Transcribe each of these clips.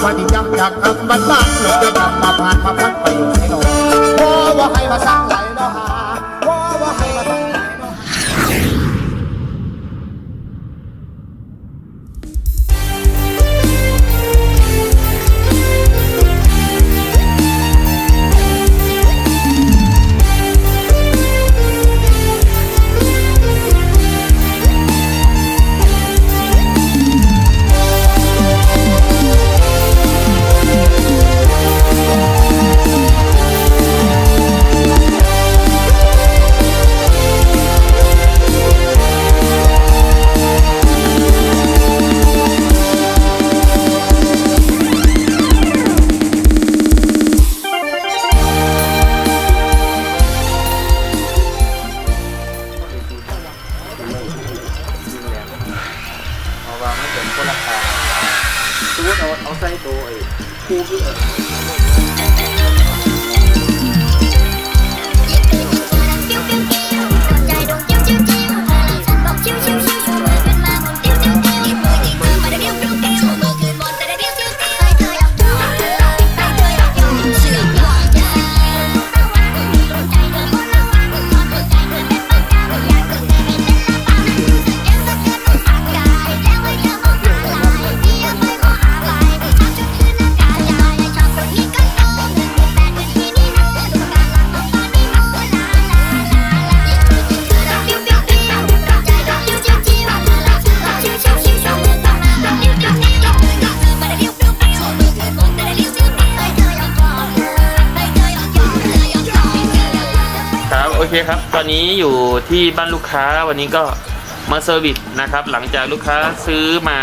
Papa, Papa, Papa, Papa, Papa, Papa, Papa, Papa, Papa, Papa, ตอนนี้อยู่ที่บ้านลูกค้าวันนี้ก็มาเซอร์วิสนะครับ หลังจากลูกค้าซื้อมา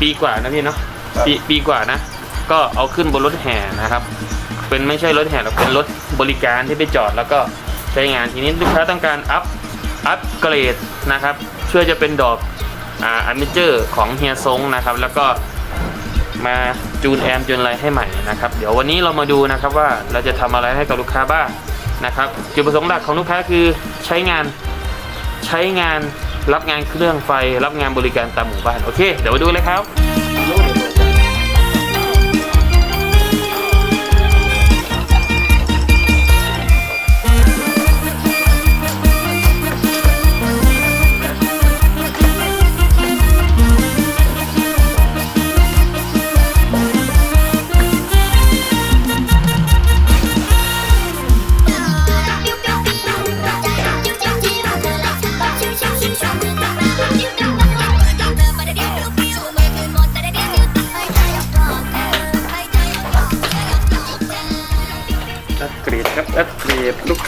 ปีกว่านะพี่เนาะปีปีกว่านะ ก็เอาขึ้นบนรถแห่นะครับ เป็นไม่ใช่รถแห่หรอกเป็นรถบริการที่ไปจอดแล้วก็ใช้งานทีนี้ลูกค้าต้องการอัพอัพเกรดนะครับช่วยจะเป็นดอกอ่าอันมิเจอร์ของเฮียซงนะครับ แล้วก็มาจูนแอมจูนอะไรให้ใหม่นะครับ เดี๋ยววันนี้เรามาดูนะครับว่าเราจะทำอะไรให้กับลูกค้าบ้าง นะครับจุดประสงค์หลักของลูกค้าคือใช้งานใช้งานรับงานเครื่องไฟ รับงานบริการตามหมู่บ้าน โอเค เดี๋ยวมาดูเลยครับ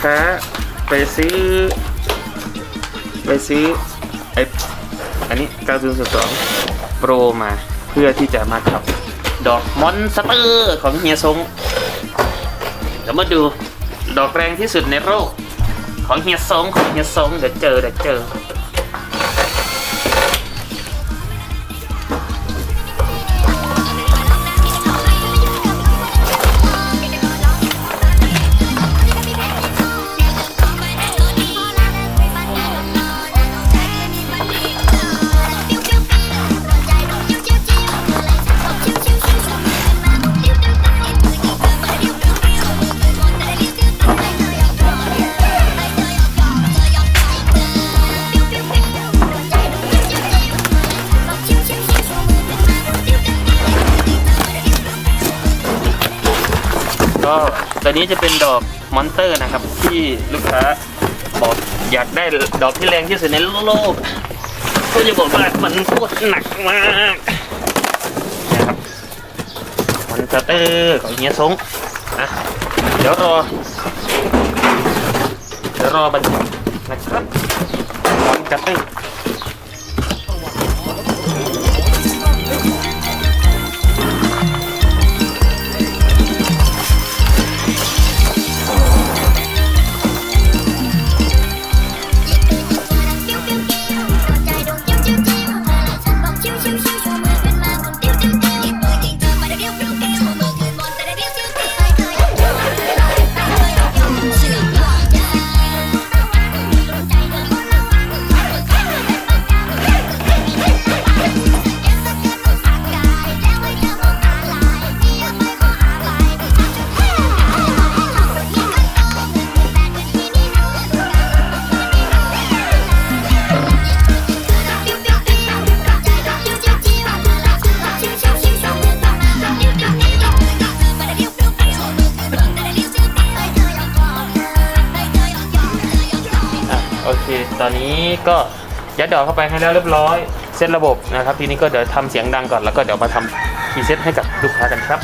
ค้าไปซื้อ ไปซื้อไออันนี้ 902 Pro มาเพื่อที่จะมาขับ ดอกมอนสเตอร์ของเฮียซงเดี๋ยวมาดูดอกแรงที่สุดในโลกของเฮียซงของเฮียซงเดี๋ยวเจอเดี๋ยวเจอ ก็ตัวนี้จะเป็นดอกมอนเตอร์นะครับ ที่ลูกค้าบอกอยากได้ดอกที่แรงที่สุดในโลกก็จะบอกว่ามันโคตรหนักมากนะครับมอนเตอร์ของเฮียซงนะเดี๋ยวรอเดี๋ยวรอบันทึกนะครับมอนเตอร์ ตอนนี้ก็ยัดดอกเข้าไปให้แล้วเรียบร้อย เซตระบบนะครับ ทีนี้ก็เดี๋ยวทำเสียงดังก่อนแล้วก็เดี๋ยวมาทำพรีเซตให้กับลูกค้ากันครับ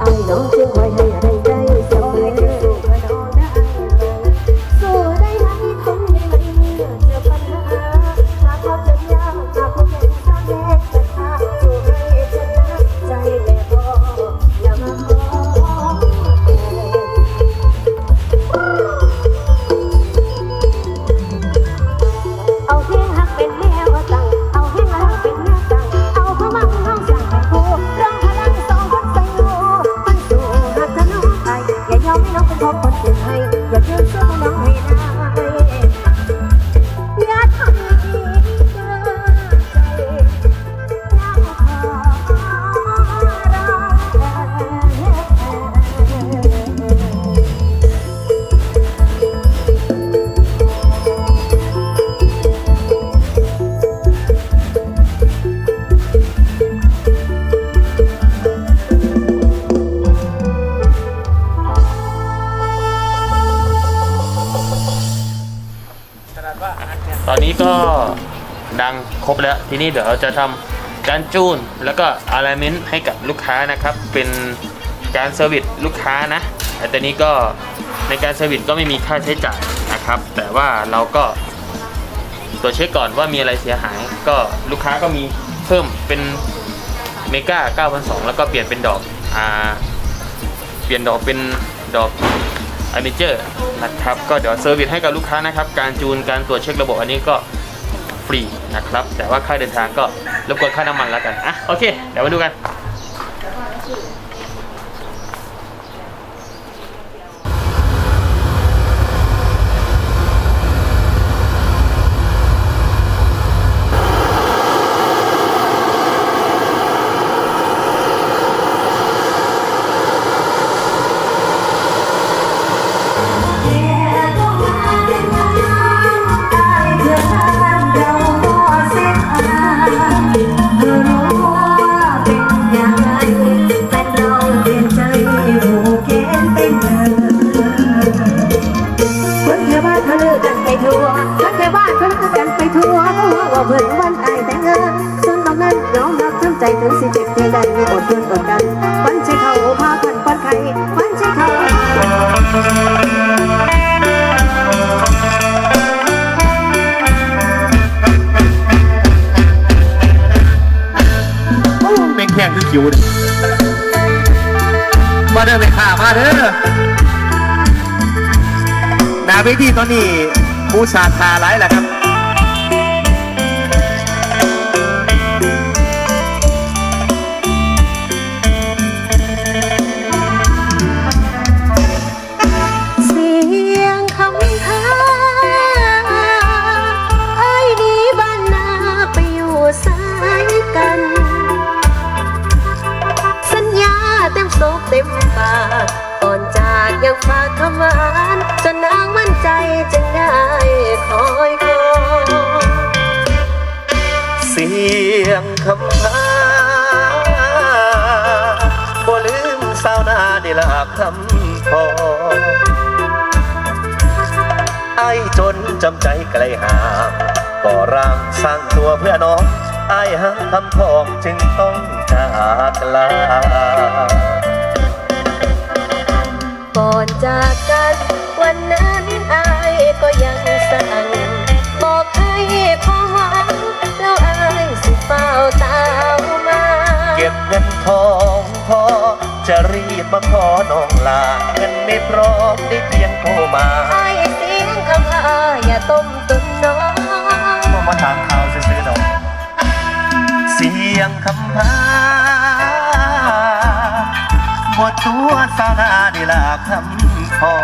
ราะ ทีนี้เดี๋ยวเราจะทำการจูนแล้วก็อะไ i เมนต์ให้กับลูกค้านะครับ เป็นการเซอร์วิสลูกค้านะแต่ตอนนี้ก็ในการเซอร์วิสก็ไม่มีค่าใช้จ่ายนะครับ แต่ว่าเราก็ตรวจเช็คก่อนว่ามีอะไรเสียหาย ก็ลูกค้าก็มีเพิ่มเป็นเมกา9,200แล้วก็เปลี่ยนเป็นดอกอ่าเปลี่ยนดอกเป็นดอกอเมเจอร์นะครับ ก็เดี๋ยวเซอร์วิสให้กับลูกค้านะครับ การจูนการตรวจเช็คระบบอันนี้ก็ ฟรีนะครับ แต่ว่าค่าเดินทางก็รบกวนค่าน้ำมันแล้วกันอะโอเคเดี๋ยวมาดูกันคน ดอดทนอดกันวันใช้เขาพากันปันไข่วันใช้เขาเป็นแข่งคือคิวดิมาเด้อไปข่ามาเด้อนาเวทีตอนนี้มูชาทาร้ายแหละครับ คำพาบ่ลืมสาวนาได้ลาบคำพอไอ้จนจำใจไกลห่างก่อร่างสร้างตัวเพื่อน้องไอ้หาคำทองจึงต้องจากลาก่อนจากกันวันนั้นอายก็ยังสั่งบอกให้พอ เฝ้าตามมา เก็บเงินทองพอจะรีบมาขอน้องลา เงินไม่พร้อมได้เพียงโทรมาไอ้เสียงคำอาอย่าต้มตุนน้องมามาถามข่าวซื้อๆดอกเสียงคำพาบทตัวสาวนาดีลาคำพอ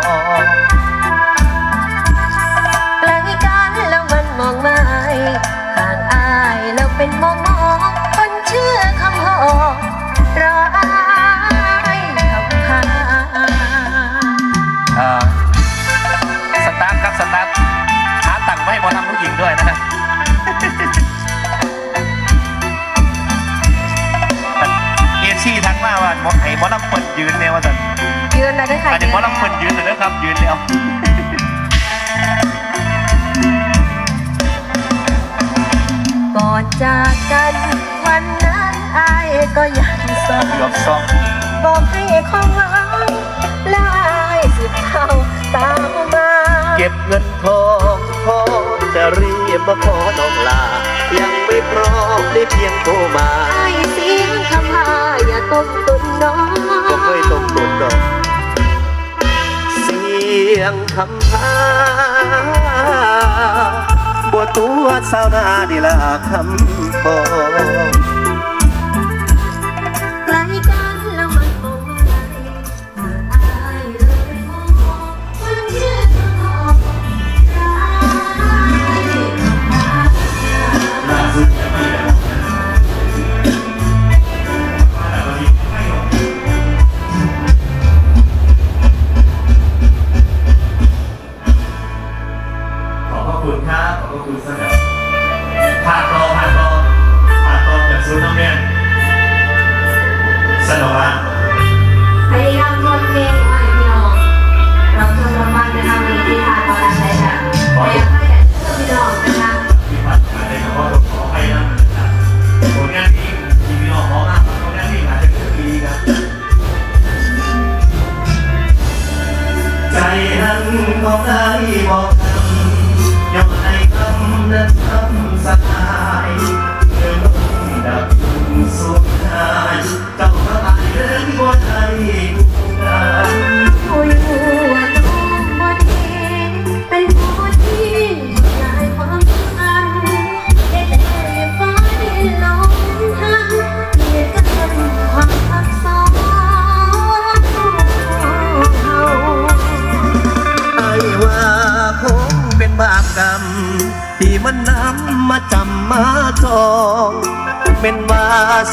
็นงงคนเชื่อคำหอรอสตาร์ทครับสตาร์ทหาตังค์ไว้ใมอลำผู้หญิงด้วยนะครัเอชี่ทักมาว่ามอไอ้มอลปิดยืนแนี่ว่าสันยืนนะได้ค่ะอาจจะหมอลำเปิดยืนเลยนะครับยืนเลยเอา นจากกัน วันนั้นอายก็ยังสงยกซองบอกให้ความหวังแล้วอายสิเข้าตามมา เก็บเงินทองพอจะรีบมาขอน้องลา ยังไม่พร้อมได้เพียงโทรมาไอ้เสียงคำพาอย่าต้มตุนน้องก็เคยตกตุนดอกเสียงคำพา บัวตัวสาวนาดีละคำพอ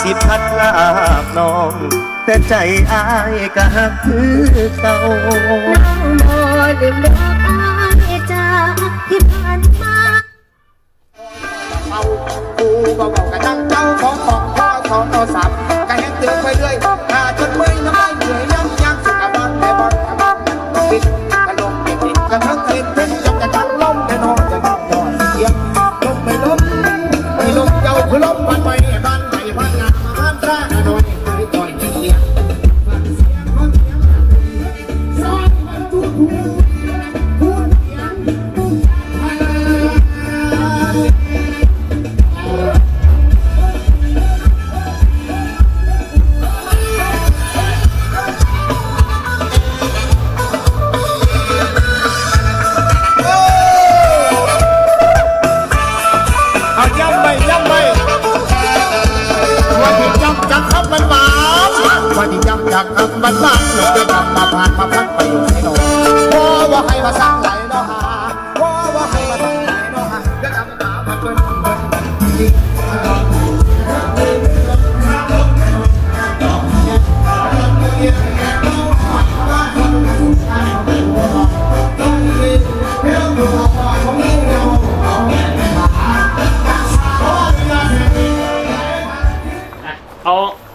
สิพัดลาบน้อง แต่ใจอายก็หักคือเก่าน้องบ่ลืมดอกอายจากที่ผ่านมาเอากูก็บอกกันนั่งเจ้าของของพ่อสองต่อสาม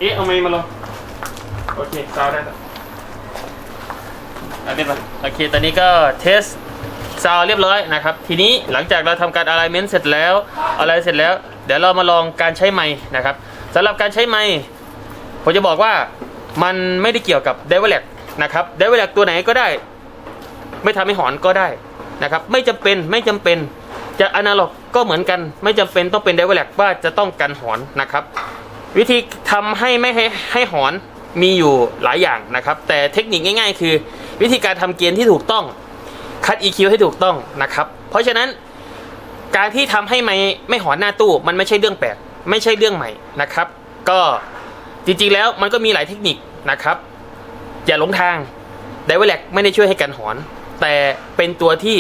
อาเอ๊ะเอาไม้มาลง โอเคซาวได้แล้วอันนี้ปะโอเค ตอนนี้ก็เทสซาวเรียบร้อยนะครับ ทีนี้หลังจากเราทำการ alignment เสร็จแล้ว อะไรเสร็จแล้ว เดี๋ยวเรามาลองการใช้ไม้นะครับสำหรับการใช้ไม้ผมจะบอกว่ามันไม่ได้เกี่ยวกับ d e v e l o p นะครับ d e v e l o p ตัวไหนก็ได้ ไม่ทำให้หอนก็ได้นะครับ ไม่จำเป็นไม่จำเป็นจะอนาล็อกก็เหมือนกัน ไม่จำเป็นต้องเป็น d e v e l o p ว่าจะต้องกันหอนนะครับ วิธีทำให้ไม่ให้ให้หอนมีอยู่หลายอย่างนะครับ แต่เทคนิคง่าย ๆ คือ วิธีการทำเกณฑ์ที่ถูกต้องคัด EQ ให้ถูกต้องนะครับ เพราะฉะนั้นการที่ทำให้ไม่ไม่หอนหน้าตู้มันไม่ใช่เรื่องแปลกไม่ใช่เรื่องใหม่นะครับ ก็จริงๆแล้วมันก็มีหลายเทคนิคนะครับ อย่าหลงทางไดเวลแลกไม่ได้ช่วยให้กันหอน แต่เป็นตัวที่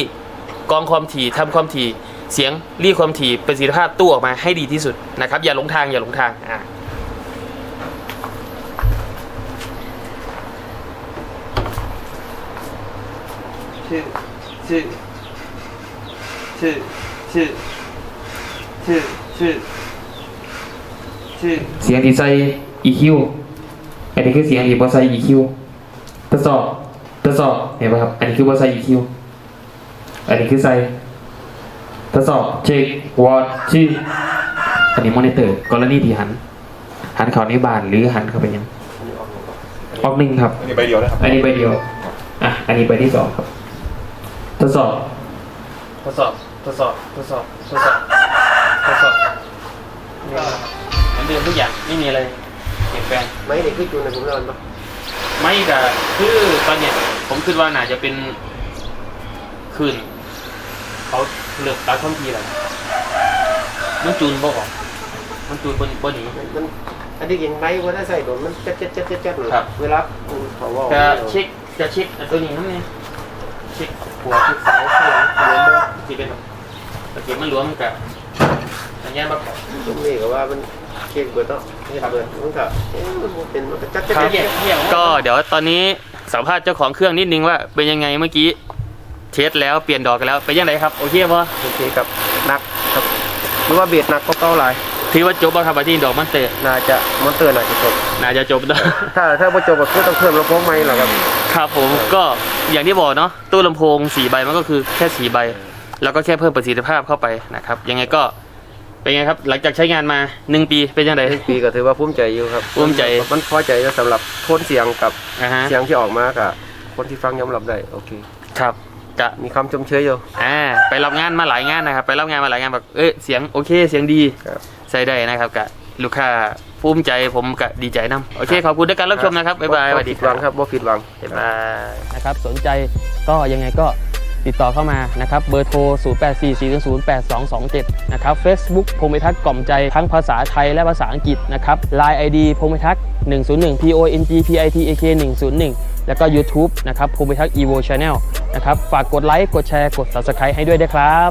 กองความถี่ทำความถี่เสียงรีดความถี่ประสิทธิภาพตู้ออกมาให้ดีที่สุดนะครับ อย่าหลงทางอย่าหลงทางอ่า ชื่อชื่อชื่อชื่อชื่อชื่อชื่อเสียงที่ใส่ EQ อันนี้คือเสียงที่บอสไซ EQ ทดสอบทดสอบเห็นไหมครับ อันนี้คือบอสไซ EQ อันนี้คือไซทดสอบเช็ควอทที่อันนี้มอนิเตอร์กรณีที่หัน หันเข้าในบ้านหรือหันเข้าไปยังออกหนึ่งครับ อันนี้ใบเดียวนะครับ อันนี้ใบเดียว อะ อันนี้ใบที่สองครับท ดสอบ ทดสอบ ทดสอบ ทดสอบ ทดสอบ ทดสอบเหมือนเดิมทุกอย่างไม่มีอะไรเปลี่ยนแปลง ไม่เด็กที่จูนในผมนอนปะไม่กับคือตอนเนี้ยผมคิดว่าน่าจะเป็นคืนเขาเลือกตาท่องทีแหละมันจูนบ่ออกมันจูนบนบนหนี มันอันนี้ยิงไรว่าถ้าใส่โดนมันเจ๊ดเจ๊ดเจ๊ดเจ๊ดเจ๊ดเลยครับ เวลาเขาว่าจะเช็คจะเช็คอันตัวนี้นั่นเอง เช็คหัวเช็คเสาข้างหลังรวมบ่ที่เป็นตะเกียบมันรวมกับอันนี้ประกอบตรงนี้ก็ว่ามันเก่งเบิดเนาะเก่งเบิดมันก็เอ๊ะมันบ่เป็นมันก็จับก็เดี๋ยวตอนนี้สัมภาษณ์เจ้าของเครื่องนิดนึงว่าเป็นยังไงเมื่อกี้เทสแล้วเปลี่ยนดอกกันแล้วเป็นยังไงครับโอเคป่ะโอเคครับหนักครับหรือว่าเบียดหนักก็เก้าหลาย ถือว่าจบป่ะครับที่ดอกมันเตะน่าจะมอนเตอร์น่าจะจบน่าจะจบแล้วถ้าถ้าพอจบก็คือต้องเพิ่มลำโพงใหม่แหละครับ ครับผมก็อย่างที่บอกเนาะตู้ลำโพงสี่ใบมันก็คือแค่สี่ใบ แล้วก็แค่เพิ่มประสิทธิภาพเข้าไปนะครับยังไงก็เป็นไงครับ หลังจากใช้งานมาหนึ่งปีเป็นยังไง ปีก็ถือว่าภูมิใจอยู่ครับภูมิใจ มันพอใจสำหรับโทนเสียงกับอ่าฮะเสียงที่ออกมากับคนที่ฟังยอมรับได้โอเค ครับจะมีคำชมเชยอยู่ อ่าไปรับงานมาหลายงานนะครับ ไปรับงานมาหลายงานแบบเอ้ยเสียงโอเคเสียงดี ครับ ใช้ได้นะครับกับลูกค้าภูมิใจผมก็ดีใจนํโอเคขอบคุณด้วยการรับชมนะครับบ๊ายบายสวัสดีผิดคหวัรับงครับบ่ผิดหวังบ๊ายบายนะครับสนใจก็ยังไงก็ติดต่อเข้ามานะครับเบอร์โทร 0844008227 นะครับ Facebook พงมิทัศน์กล่อมใจทั้งภาษาไทยและภาษาอังกฤษนะครับ Line ID พงมิทัศน์101 P O N G P I T A K 101 แล้วก็ YouTube นะครับพงมิทัศน์ Evo Channel นะครับ ฝากกดไลค์ กดแชร์ กด Subscribe ให้ด้วยนะครับ